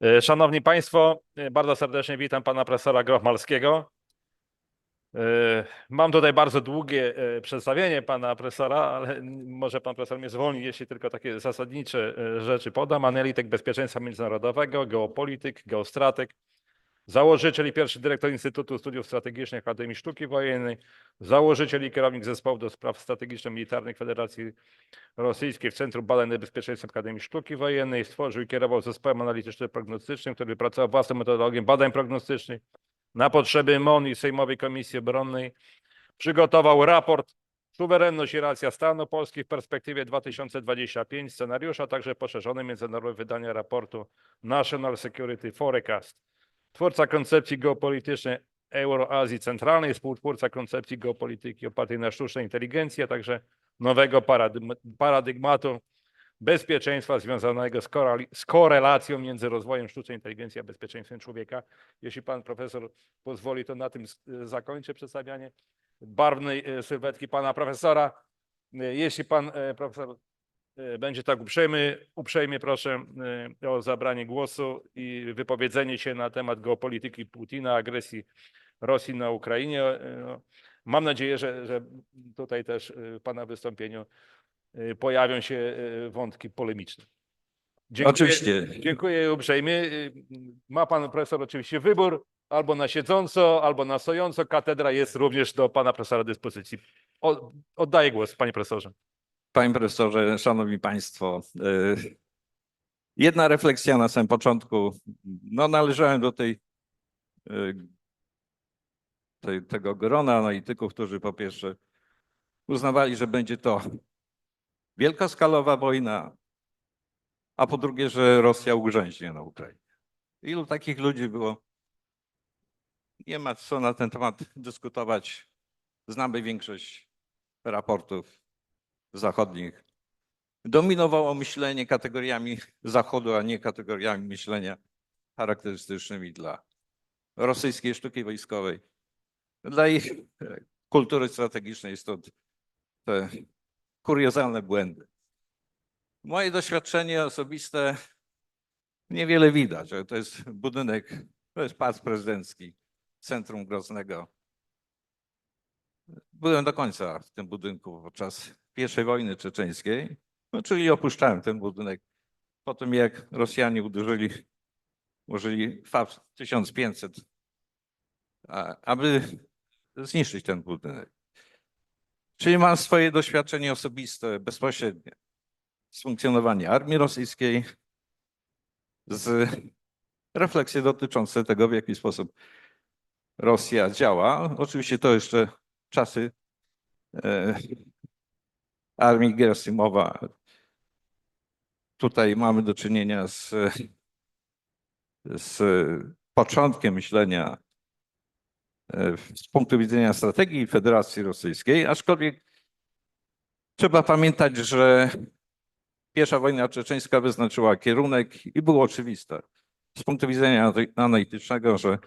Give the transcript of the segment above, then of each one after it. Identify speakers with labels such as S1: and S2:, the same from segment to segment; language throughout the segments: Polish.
S1: E, Szanowni Państwo, e, bardzo serdecznie witam pana profesora Grochmalskiego. E, Mam tutaj bardzo długie przedstawienie pana profesora, ale może pan profesor mnie zwolni, jeśli tylko takie zasadnicze rzeczy podam. Analityk bezpieczeństwa międzynarodowego, geopolityk, geostrateg, założyciel i pierwszy dyrektor Instytutu Studiów Strategicznych Akademii Sztuki Wojennej, założyciel i kierownik zespołu do spraw strategiczno-militarnych Federacji Rosyjskiej w Centrum Badań nad Bezpieczeństwem Akademii Sztuki Wojennej. Stworzył i kierował zespołem analityczno-prognostycznym, który wypracował własną metodologię badań prognostycznych na potrzeby MON i Sejmowej Komisji Obronnej. Przygotował raport Suwerenność i racja stanu Polski w perspektywie 2025 scenariusza, także poszerzone międzynarodowe wydania raportu National Security Forecast. Twórca koncepcji geopolitycznej Euroazji Centralnej, współtwórca koncepcji geopolityki opartej na sztucznej inteligencji, a także nowego paradygm- paradygmatu bezpieczeństwa związanego z, z korelacją między rozwojem sztucznej inteligencji a bezpieczeństwem człowieka. Jeśli pan profesor pozwoli, to na tym zakończę przedstawianie barwnej e, sylwetki pana profesora. E, Jeśli pan e, profesor będzie tak uprzejmy, uprzejmie proszę e, o zabranie głosu i wypowiedzenie się na temat geopolityki Putina, agresji Rosji na Ukrainie. E, Mam nadzieję, że, że tutaj też e, w pana wystąpieniu e, pojawią się e, wątki polemiczne. Dziękuję,
S2: Oczywiście.
S1: Dziękuję uprzejmie. E, Ma pan profesor oczywiście wybór albo na siedząco, albo na stojąco. Katedra jest również do pana profesora dyspozycji. Oddaję głos, panie profesorze.
S2: Panie profesorze, szanowni państwo, y, jedna refleksja na samym początku. No, należałem do tej, y, tej, tego grona analityków, którzy po pierwsze uznawali, że będzie to wielkoskalowa wojna, a po drugie, że Rosja ugrzęźnie na Ukrainie. Ilu takich ludzi było? Nie ma co na ten temat dyskutować. Znamy większość raportów zachodnich. Dominowało myślenie kategoriami Zachodu, a nie kategoriami myślenia charakterystycznymi dla rosyjskiej sztuki wojskowej, dla ich kultury strategicznej, stąd te kuriozalne błędy. Moje doświadczenie osobiste niewiele widać, to jest budynek, to jest pałac prezydencki, centrum Groznego. Byłem do końca w tym budynku podczas I wojny czeczeńskiej, no, czyli opuszczałem ten budynek po tym, jak Rosjanie uderzyli, użyli FAB 1500, a- aby zniszczyć ten budynek. Czyli mam swoje doświadczenie osobiste, bezpośrednie z funkcjonowania armii rosyjskiej, z refleksje dotyczące tego, w jaki sposób Rosja działa. Oczywiście to jeszcze czasy e, armii Gerasimowa. Tutaj mamy do czynienia z, z początkiem myślenia z punktu widzenia strategii Federacji Rosyjskiej, aczkolwiek trzeba pamiętać, że pierwsza wojna czeczeńska wyznaczyła kierunek i było oczywiste z punktu widzenia analitycznego, że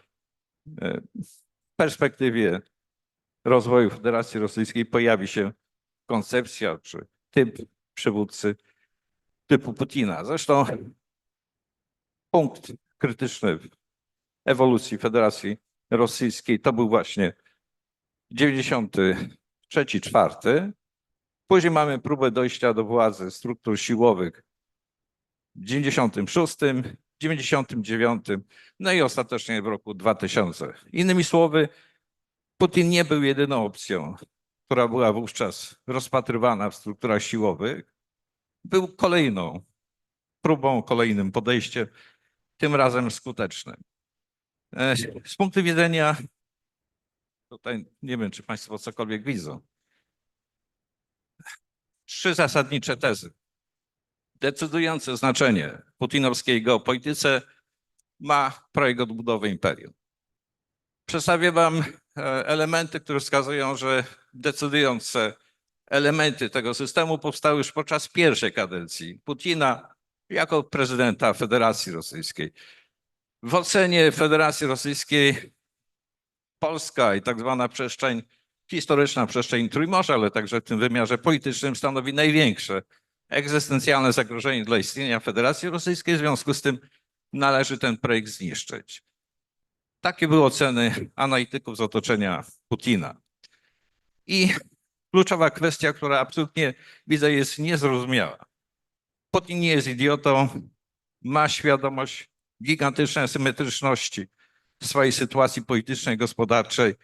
S2: e, w perspektywie rozwoju Federacji Rosyjskiej pojawi się koncepcja czy typ przywódcy typu Putina. Zresztą punkt krytyczny w ewolucji Federacji Rosyjskiej to był właśnie 93-4. Później mamy próbę dojścia do władzy struktur siłowych w 96, 99, no i ostatecznie w roku 2000. Innymi słowy, Putin nie był jedyną opcją, która była wówczas rozpatrywana w strukturach siłowych. Był kolejną próbą, kolejnym podejściem, tym razem skutecznym. E, Z punktu widzenia, tutaj nie wiem, czy Państwo cokolwiek widzą, trzy zasadnicze tezy. Decydujące znaczenie putinowskiej geopolityce ma projekt odbudowy imperium. Przedstawię Wam e, elementy, które wskazują, że decydujące elementy tego systemu powstały już podczas pierwszej kadencji Putina jako prezydenta Federacji Rosyjskiej. W ocenie Federacji Rosyjskiej Polska i tak zwana przestrzeń historyczna, przestrzeń Trójmorza, ale także w tym wymiarze politycznym stanowi największe egzystencjalne zagrożenie dla istnienia Federacji Rosyjskiej. W związku z tym należy ten projekt zniszczyć. Takie były oceny analityków z otoczenia Putina. I kluczowa kwestia, która absolutnie widzę jest niezrozumiała. Putin nie jest idiotą, ma świadomość gigantycznej symetryczności swojej sytuacji politycznej, gospodarczej,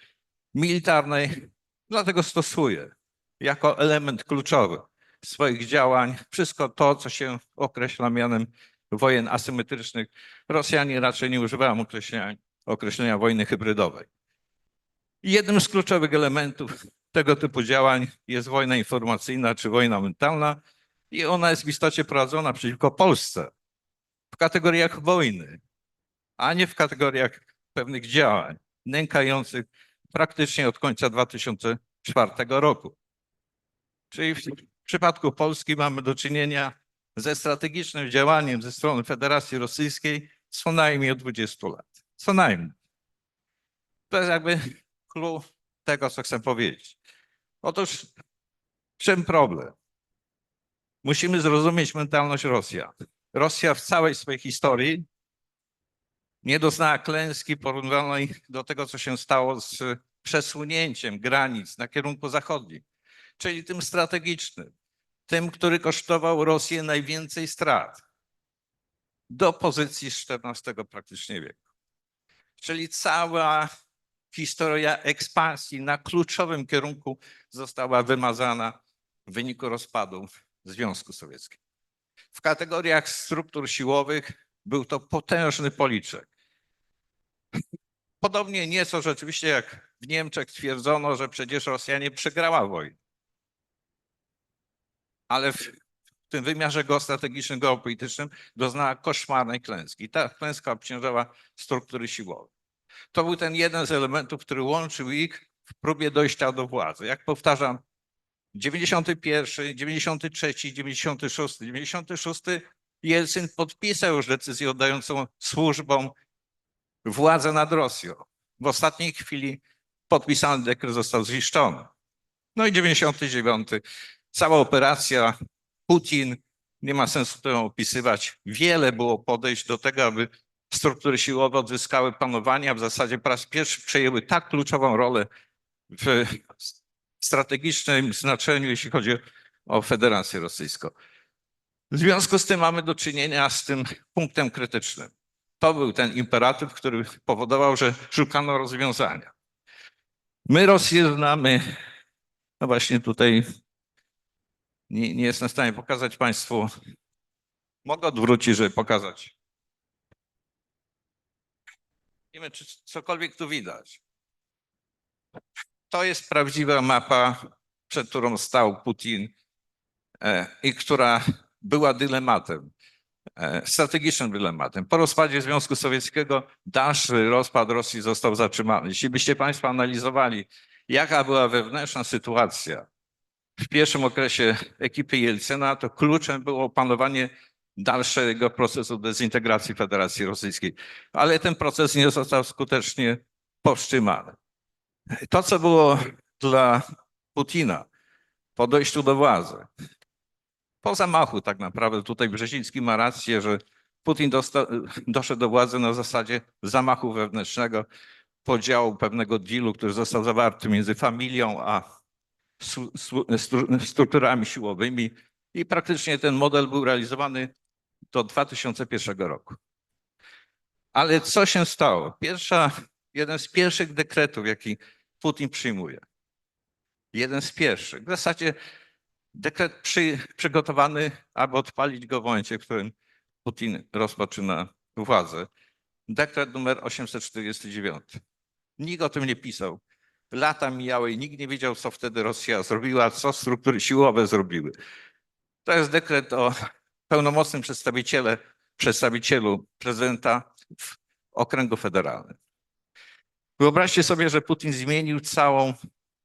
S2: militarnej, dlatego stosuje jako element kluczowy swoich działań wszystko to, co się określa mianem wojen asymetrycznych. Rosjanie raczej nie używają określenia, określenia wojny hybrydowej. Jednym z kluczowych elementów tego typu działań jest wojna informacyjna czy wojna mentalna i ona jest w istocie prowadzona przeciwko Polsce w kategoriach wojny, a nie w kategoriach pewnych działań nękających praktycznie od końca 2004 roku. Czyli w przypadku Polski mamy do czynienia ze strategicznym działaniem ze strony Federacji Rosyjskiej co najmniej od 20 lat. Co najmniej. To jest jakby clue tego, co chcę powiedzieć. Otóż czym problem? Musimy zrozumieć mentalność Rosjan. Rosja w całej swojej historii nie doznała klęski porównanej do tego, co się stało z przesunięciem granic na kierunku zachodnim, czyli tym strategicznym, tym, który kosztował Rosję najwięcej strat do pozycji XIV praktycznie wieku. Czyli cała historia ekspansji na kluczowym kierunku została wymazana w wyniku rozpadu Związku Sowieckiego. W kategoriach struktur siłowych był to potężny policzek. Podobnie nieco rzeczywiście jak w Niemczech twierdzono, że przecież Rosja nie przegrała wojny. Ale w tym wymiarze geostrategicznym, geopolitycznym doznała koszmarnej klęski. Ta klęska obciążała struktury siłowe. To był ten jeden z elementów, który łączył ich w próbie dojścia do władzy. Jak powtarzam, 91, 93, 96, 96 Jelcyn podpisał już decyzję oddającą służbom władzę nad Rosją. W ostatniej chwili podpisany dekret został zniszczony. No i 99. Cała operacja Putin, nie ma sensu tego opisywać. Wiele było podejść do tego, aby struktury siłowe odzyskały panowanie, a w zasadzie po raz pierwszy przejęły tak kluczową rolę w strategicznym znaczeniu, jeśli chodzi o Federację Rosyjską. W związku z tym mamy do czynienia z tym punktem krytycznym. To był ten imperatyw, który powodował, że szukano rozwiązania. My Rosję znamy, no właśnie tutaj nie, nie jestem w stanie pokazać Państwu. Mogę odwrócić, żeby pokazać. Nie wiem, czy cokolwiek tu widać. To jest prawdziwa mapa, przed którą stał Putin e, i która była dylematem, e, strategicznym dylematem. Po rozpadzie Związku Sowieckiego dalszy rozpad Rosji został zatrzymany. Jeśli byście Państwo analizowali, jaka była wewnętrzna sytuacja w pierwszym okresie ekipy Jelcyna, to kluczem było opanowanie dalszego procesu dezintegracji Federacji Rosyjskiej. Ale ten proces nie został skutecznie powstrzymany. To, co było dla Putina po dojściu do władzy, po zamachu tak naprawdę, tutaj Brzeziński ma rację, że Putin doszedł do władzy na zasadzie zamachu wewnętrznego, podziału pewnego dealu, który został zawarty między familią a strukturami siłowymi i praktycznie ten model był realizowany do 2001 roku. Ale co się stało? Pierwsza, jeden z pierwszych dekretów, jaki Putin przyjmuje. Jeden z pierwszych. W zasadzie dekret przy, przygotowany, aby odpalić go w momencie, w którym Putin rozpoczyna władzę. Dekret numer 849. Nikt o tym nie pisał. Lata mijały i nikt nie wiedział, co wtedy Rosja zrobiła, co struktury siłowe zrobiły. To jest dekret o pełnomocnym przedstawiciele, przedstawicielu prezydenta w okręgu federalnym. Wyobraźcie sobie, że Putin zmienił całą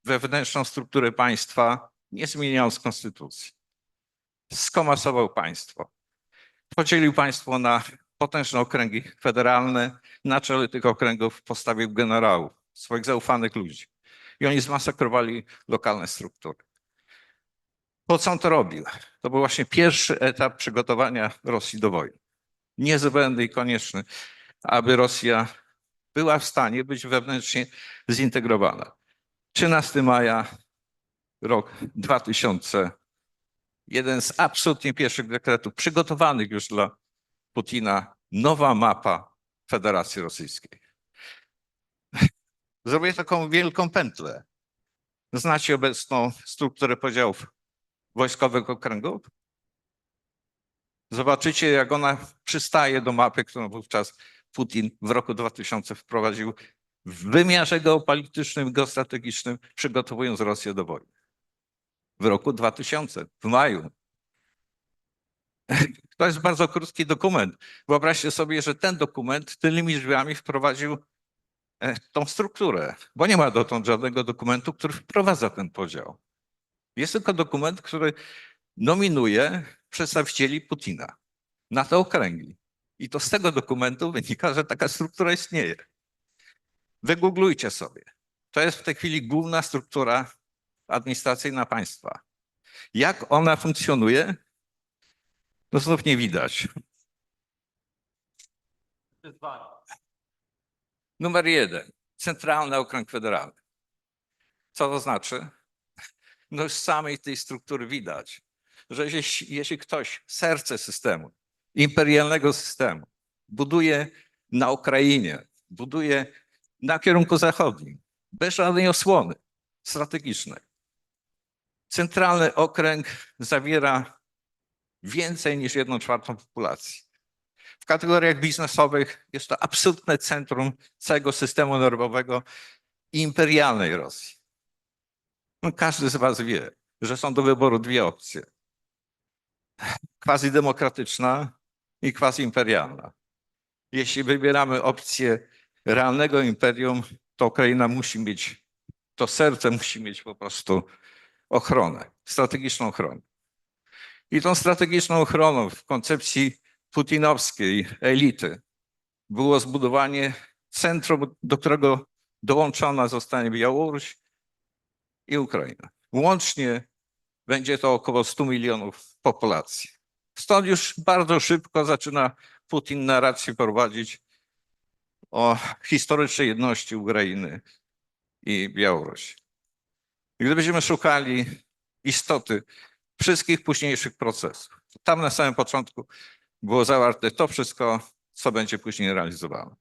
S2: wewnętrzną strukturę państwa, nie zmieniając konstytucji. Skomasował państwo. Podzielił państwo na potężne okręgi federalne. Na czele tych okręgów postawił generałów, swoich zaufanych ludzi. I oni zmasakrowali lokalne struktury. Po co on to robił? To był właśnie pierwszy etap przygotowania Rosji do wojny. niezbędny i konieczny, aby Rosja była w stanie być wewnętrznie zintegrowana. 13 maja, rok 2000, jeden z absolutnie pierwszych dekretów przygotowanych już dla Putina, nowa mapa Federacji Rosyjskiej. Zrobię taką wielką pętlę. Znacie obecną strukturę podziałów wojskowych okręgów? Zobaczycie, jak ona przystaje do mapy, którą wówczas Putin w roku 2000 wprowadził w wymiarze geopolitycznym, geostrategicznym, przygotowując Rosję do wojny. W roku 2000, w maju. To jest bardzo krótki dokument. Wyobraźcie sobie, że ten dokument tymi drzwiami wprowadził e, tą strukturę, bo nie ma dotąd żadnego dokumentu, który wprowadza ten podział. Jest tylko dokument, który nominuje przedstawicieli Putina na te okręgi. I to z tego dokumentu wynika, że taka struktura istnieje. Wygooglujcie sobie. To jest w tej chwili główna struktura administracyjna państwa. Jak ona funkcjonuje? No znów nie widać. Numer jeden. Centralny Okręg Federalny. Co to znaczy? No z samej tej struktury widać, że jeśli, jeśli ktoś serce systemu, imperialnego systemu, buduje na Ukrainie, buduje na kierunku zachodnim, bez żadnej osłony strategicznej. Centralny okręg zawiera więcej niż jedną czwartą populacji. W kategoriach biznesowych jest to absolutne centrum całego systemu nerwowego imperialnej Rosji. No, każdy z Was wie, że są do wyboru dwie opcje. Quasi-demokratyczna i quasi-imperialna. Jeśli wybieramy opcję realnego imperium, to Ukraina musi mieć, to serce musi mieć po prostu ochronę, strategiczną ochronę. I tą strategiczną ochroną w koncepcji putinowskiej elity było zbudowanie centrum, do którego dołączona zostanie Białoruś i Ukraina. Łącznie będzie to około 100 milionów populacji. Stąd już bardzo szybko zaczyna Putin narrację prowadzić o historycznej jedności Ukrainy i Białorusi. Gdybyśmy szukali istoty wszystkich późniejszych procesów, tam na samym początku było zawarte to wszystko, co będzie później realizowane.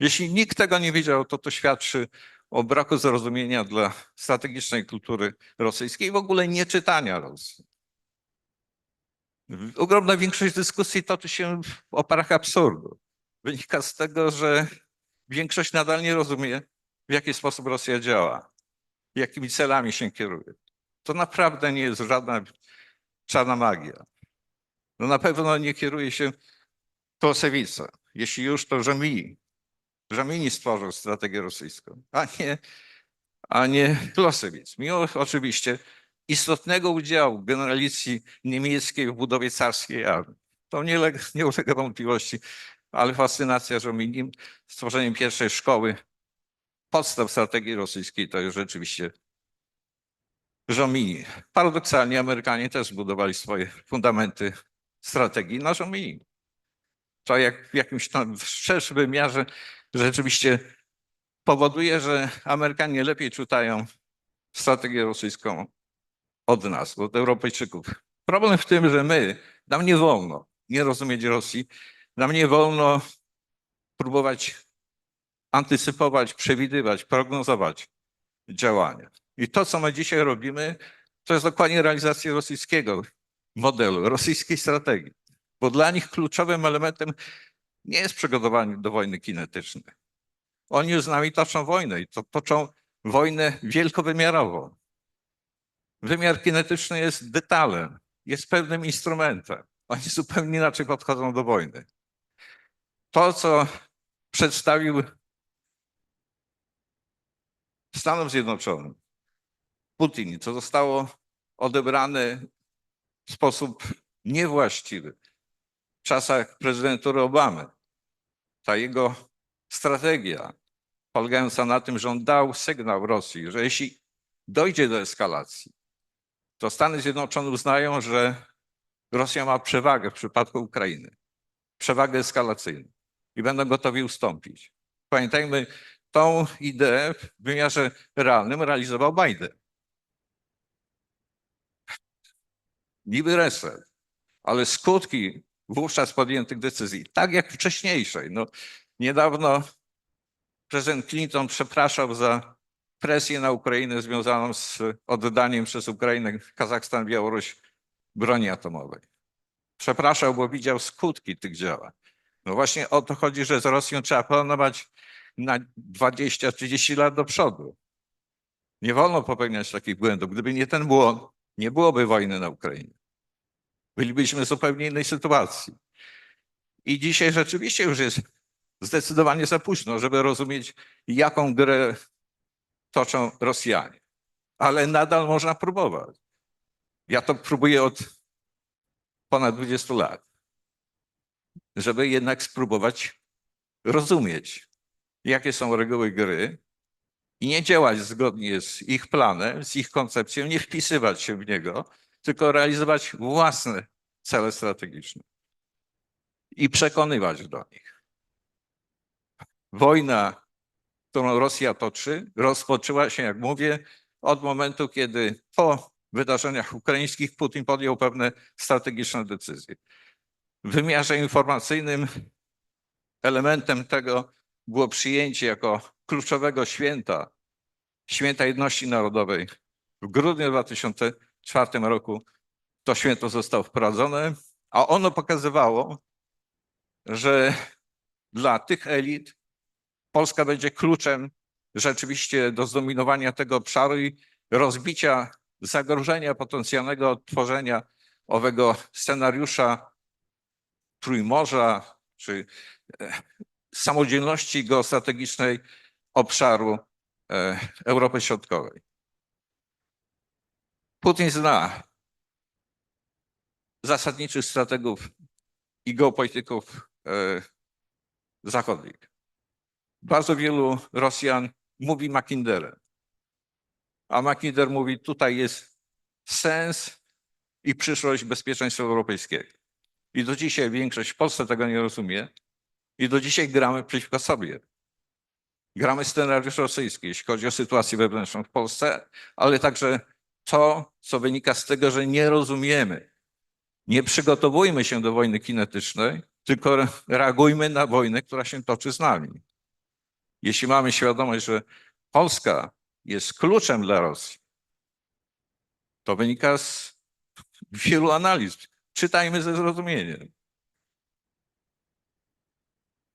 S2: Jeśli nikt tego nie wiedział, to to świadczy o braku zrozumienia dla strategicznej kultury rosyjskiej, w ogóle nie czytania Rosji. Ogromna większość dyskusji toczy się w oparach absurdu. Wynika z tego, że większość nadal nie rozumie, w jaki sposób Rosja działa, jakimi celami się kieruje. To naprawdę nie jest żadna czarna magia. No na pewno nie kieruje się Klosewica. Jeśli już, to Żamini. Żamini stworzył strategię rosyjską, a nie, a nie Klosewic. Mimo oczywiście istotnego udziału generalicji niemieckiej w budowie carskiej armii. To nie, leg- nie ulega wątpliwości, ale fascynacja Żominim, stworzeniem pierwszej szkoły podstaw strategii rosyjskiej to już rzeczywiście Żomini. Paradoksalnie Amerykanie też zbudowali swoje fundamenty strategii na Żomini. To jak w jakimś tam szerszym wymiarze rzeczywiście powoduje, że Amerykanie lepiej czytają strategię rosyjską od nas, od Europejczyków. Problem w tym, że my, nam nie wolno nie rozumieć Rosji, nam nie wolno próbować antycypować, przewidywać, prognozować działania. I to, co my dzisiaj robimy, to jest dokładnie realizacja rosyjskiego modelu, rosyjskiej strategii. Bo dla nich kluczowym elementem nie jest przygotowanie do wojny kinetycznej. Oni z nami toczą wojnę i to toczą wojnę wielkowymiarową. Wymiar kinetyczny jest detalem, jest pewnym instrumentem. Oni zupełnie inaczej podchodzą do wojny. To, co przedstawił Stanom Zjednoczonym Putin, co zostało odebrane w sposób niewłaściwy w czasach prezydentury Obamy, ta jego strategia polegająca na tym, że on dał sygnał Rosji, że jeśli dojdzie do eskalacji, to Stany Zjednoczone uznają, że Rosja ma przewagę w przypadku Ukrainy. przewagę eskalacyjną i będą gotowi ustąpić. Pamiętajmy, tą ideę w wymiarze realnym realizował Biden. Niby reset, ale skutki wówczas podjętych decyzji, tak jak wcześniejszej. No, niedawno prezydent Clinton przepraszał za presję na Ukrainę związaną z oddaniem przez Ukrainę, Kazachstan, Białoruś broni atomowej. Przepraszał, bo widział skutki tych działań. No właśnie o to chodzi, że z Rosją trzeba planować na 20-30 lat do przodu. Nie wolno popełniać takich błędów. Gdyby nie ten błąd, nie byłoby wojny na Ukrainie. Bylibyśmy w zupełnie innej sytuacji. I dzisiaj rzeczywiście już jest zdecydowanie za późno, żeby rozumieć, jaką grę toczą Rosjanie. Ale nadal można próbować. Ja to próbuję od ponad 20 lat, żeby jednak spróbować rozumieć, jakie są reguły gry i nie działać zgodnie z ich planem, z ich koncepcją, nie wpisywać się w niego, tylko realizować własne cele strategiczne i przekonywać do nich. Wojna, którą Rosja toczy, rozpoczęła się, jak mówię, od momentu, kiedy po wydarzeniach ukraińskich Putin podjął pewne strategiczne decyzje. W wymiarze informacyjnym elementem tego było przyjęcie jako kluczowego święta, święta jedności narodowej. W grudniu 2004 roku to święto zostało wprowadzone, a ono pokazywało, że dla tych elit Polska będzie kluczem rzeczywiście do zdominowania tego obszaru i rozbicia zagrożenia potencjalnego tworzenia owego scenariusza Trójmorza czy e, samodzielności geostrategicznej obszaru e, Europy Środkowej. Putin zna zasadniczych strategów i geopolityków e, zachodnich. Bardzo wielu Rosjan mówi Mackinderem, a Mackinder mówi, tutaj jest sens i przyszłość bezpieczeństwa europejskiego. I do dzisiaj większość w Polsce tego nie rozumie i do dzisiaj gramy przeciwko sobie. Gramy scenariusz rosyjski, jeśli chodzi o sytuację wewnętrzną w Polsce, ale także to, co wynika z tego, że nie rozumiemy. Nie przygotowujmy się do wojny kinetycznej, tylko reagujmy na wojnę, która się toczy z nami. Jeśli mamy świadomość, że Polska jest kluczem dla Rosji, to wynika z wielu analiz. Czytajmy ze zrozumieniem.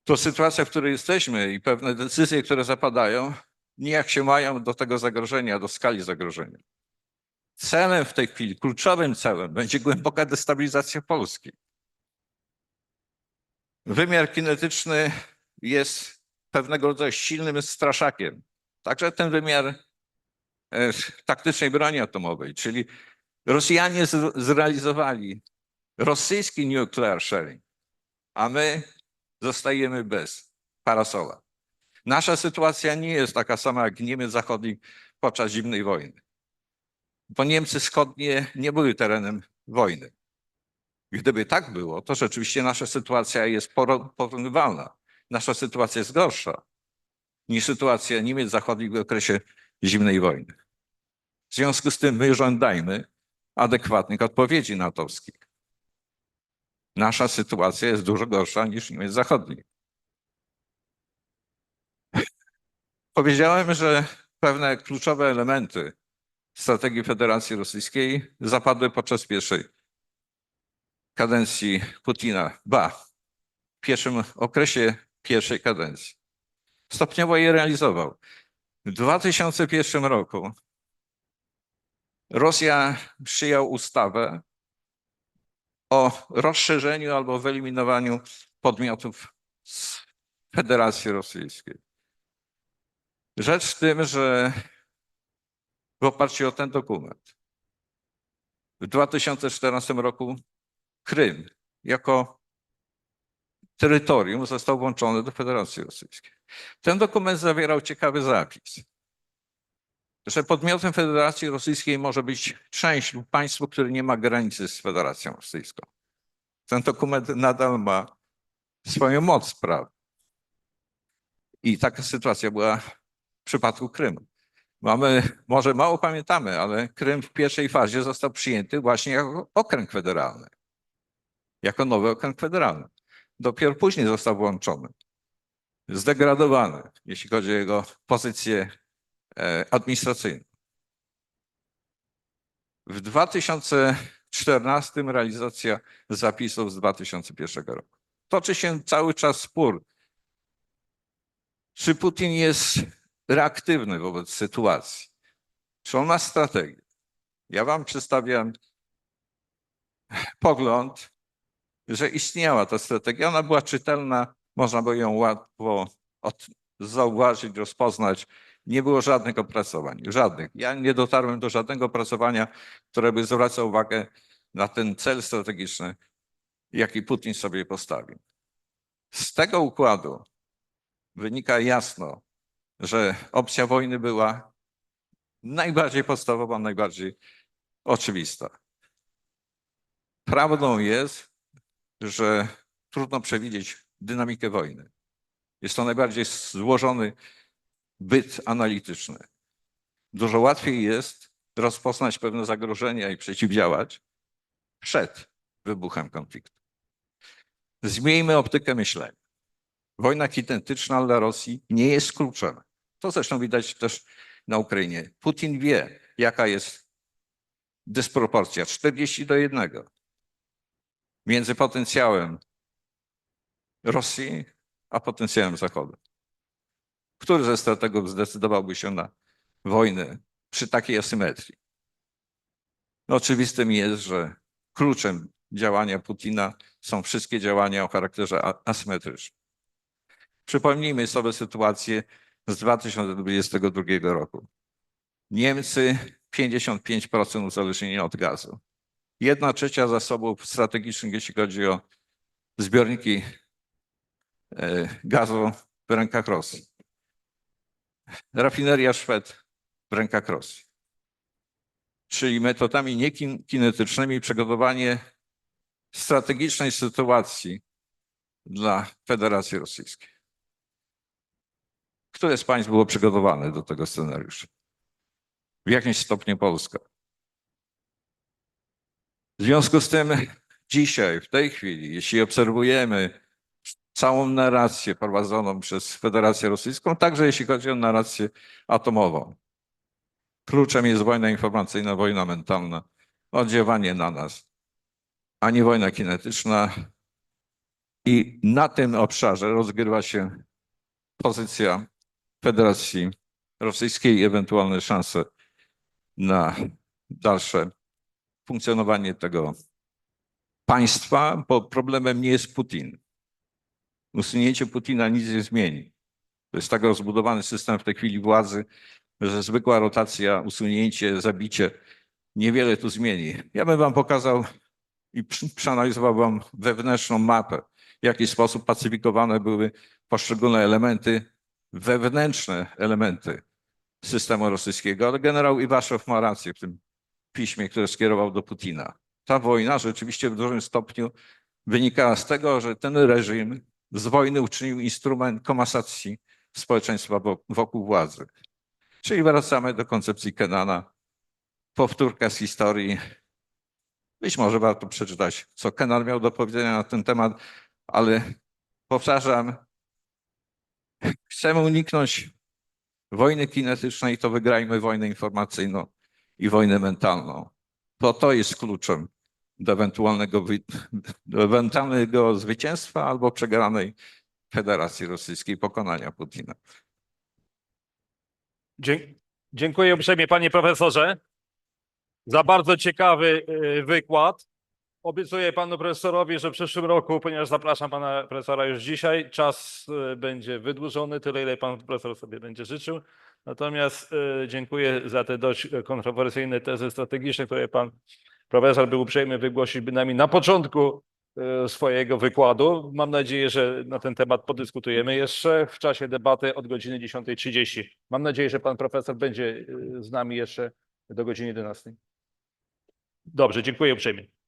S2: To sytuacja, w której jesteśmy i pewne decyzje, które zapadają, nijak się mają do tego zagrożenia, do skali zagrożenia. Celem w tej chwili, kluczowym celem będzie głęboka destabilizacja Polski. Wymiar kinetyczny jest pewnego rodzaju silnym straszakiem. Także ten wymiar e, taktycznej broni atomowej, czyli Rosjanie zrealizowali rosyjski nuclear sharing, a my zostajemy bez parasola. Nasza sytuacja nie jest taka sama jak Niemiec zachodnich podczas zimnej wojny. Bo Niemcy wschodnie nie były terenem wojny. Gdyby tak było, to rzeczywiście nasza sytuacja jest porównywalna. Nasza sytuacja jest gorsza niż sytuacja Niemiec zachodnich w okresie zimnej wojny. W związku z tym my żądajmy adekwatnych odpowiedzi natowskich. Nasza sytuacja jest dużo gorsza niż Niemiec zachodnich. Powiedziałem, że pewne kluczowe elementy strategii Federacji Rosyjskiej zapadły podczas pierwszej kadencji Putina, ba, w pierwszym okresie pierwszej kadencji. Stopniowo je realizował. W 2001 roku Rosja przyjął ustawę o rozszerzeniu albo wyeliminowaniu podmiotów z Federacji Rosyjskiej. Rzecz w tym, że w oparciu o ten dokument w 2014 roku Krym jako terytorium został włączony do Federacji Rosyjskiej. Ten dokument zawierał ciekawy zapis, że podmiotem Federacji Rosyjskiej może być część lub państwo, które nie ma granicy z Federacją Rosyjską. Ten dokument nadal ma swoją moc prawną. I taka sytuacja była w przypadku Krymu. Mamy, może mało pamiętamy, ale Krym w pierwszej fazie został przyjęty właśnie jako okręg federalny. Jako nowy okręg federalny. Dopiero później został włączony. Zdegradowany, jeśli chodzi o jego pozycję e, administracyjną. W 2014 realizacja zapisów z 2001 roku. Toczy się cały czas spór, czy Putin jest reaktywny wobec sytuacji, czy on ma strategię. Ja wam przedstawiam pogląd, że istniała ta strategia. Ona była czytelna, można było ją łatwo od, zauważyć, rozpoznać. Nie było żadnych opracowań, żadnych. Ja nie dotarłem do żadnego opracowania, które by zwracało uwagę na ten cel strategiczny, jaki Putin sobie postawił. Z tego układu wynika jasno, że opcja wojny była najbardziej podstawowa, najbardziej oczywista. Prawdą jest, że trudno przewidzieć dynamikę wojny. Jest to najbardziej złożony byt analityczny. Dużo łatwiej jest rozpoznać pewne zagrożenia i przeciwdziałać przed wybuchem konfliktu. Zmieńmy optykę myślenia. Wojna kinetyczna dla Rosji nie jest kluczem. To zresztą widać też na Ukrainie. Putin wie, jaka jest dysproporcja 40 do 1 między potencjałem Rosji a potencjałem Zachodu. Który ze strategów zdecydowałby się na wojnę przy takiej asymetrii? No, oczywistym jest, że kluczem działania Putina są wszystkie działania o charakterze asymetrycznym. Przypomnijmy sobie sytuację z 2022 roku. Niemcy 55% uzależnienia od gazu. Jedna trzecia zasobów strategicznych, jeśli chodzi o zbiorniki e, gazu w rękach Rosji. Rafineria Szwed w rękach Rosji. Czyli metodami niekinetycznymi przygotowanie strategicznej sytuacji dla Federacji Rosyjskiej. Które z państw było przygotowane do tego scenariusza? W jakimś stopniu Polska. W związku z tym dzisiaj, w tej chwili, jeśli obserwujemy całą narrację prowadzoną przez Federację Rosyjską, także jeśli chodzi o narrację atomową, kluczem jest wojna informacyjna, wojna mentalna, oddziaływanie na nas, a nie wojna kinetyczna. I na tym obszarze rozgrywa się pozycja Federacji Rosyjskiej i ewentualne szanse na dalsze funkcjonowanie tego państwa, bo problemem nie jest Putin. Usunięcie Putina nic nie zmieni. To jest tak rozbudowany system w tej chwili władzy, że zwykła rotacja, usunięcie, zabicie niewiele tu zmieni. Ja bym wam pokazał i przeanalizował wam wewnętrzną mapę, w jaki sposób pacyfikowane były poszczególne elementy, wewnętrzne elementy systemu rosyjskiego. Ale generał Iwaszow ma rację w tym piśmie, które skierował do Putina. Ta wojna rzeczywiście w dużym stopniu wynikała z tego, że ten reżim z wojny uczynił instrument komasacji społeczeństwa wo- wokół władzy. Czyli wracamy do koncepcji Kenana, powtórka z historii. Być może warto przeczytać, co Kenan miał do powiedzenia na ten temat, ale powtarzam, chcemy uniknąć wojny kinetycznej, to wygrajmy wojnę informacyjną i wojnę mentalną. To to jest kluczem do ewentualnego, do ewentualnego zwycięstwa albo przegranej Federacji Rosyjskiej, pokonania Putina.
S1: Dziękuję uprzejmie panie profesorze za bardzo ciekawy y, wykład. Obiecuję panu profesorowi, że w przyszłym roku, ponieważ zapraszam pana profesora już dzisiaj, czas y, będzie wydłużony, tyle ile pan profesor sobie będzie życzył. Natomiast y, dziękuję za te dość kontrowersyjne tezy strategiczne, które pan profesor był uprzejmy wygłosić bynajmniej na początku y, swojego wykładu. Mam nadzieję, że na ten temat podyskutujemy jeszcze w czasie debaty od godziny 10.30. Mam nadzieję, że pan profesor będzie z nami jeszcze do godziny 11. Dobrze, dziękuję uprzejmie.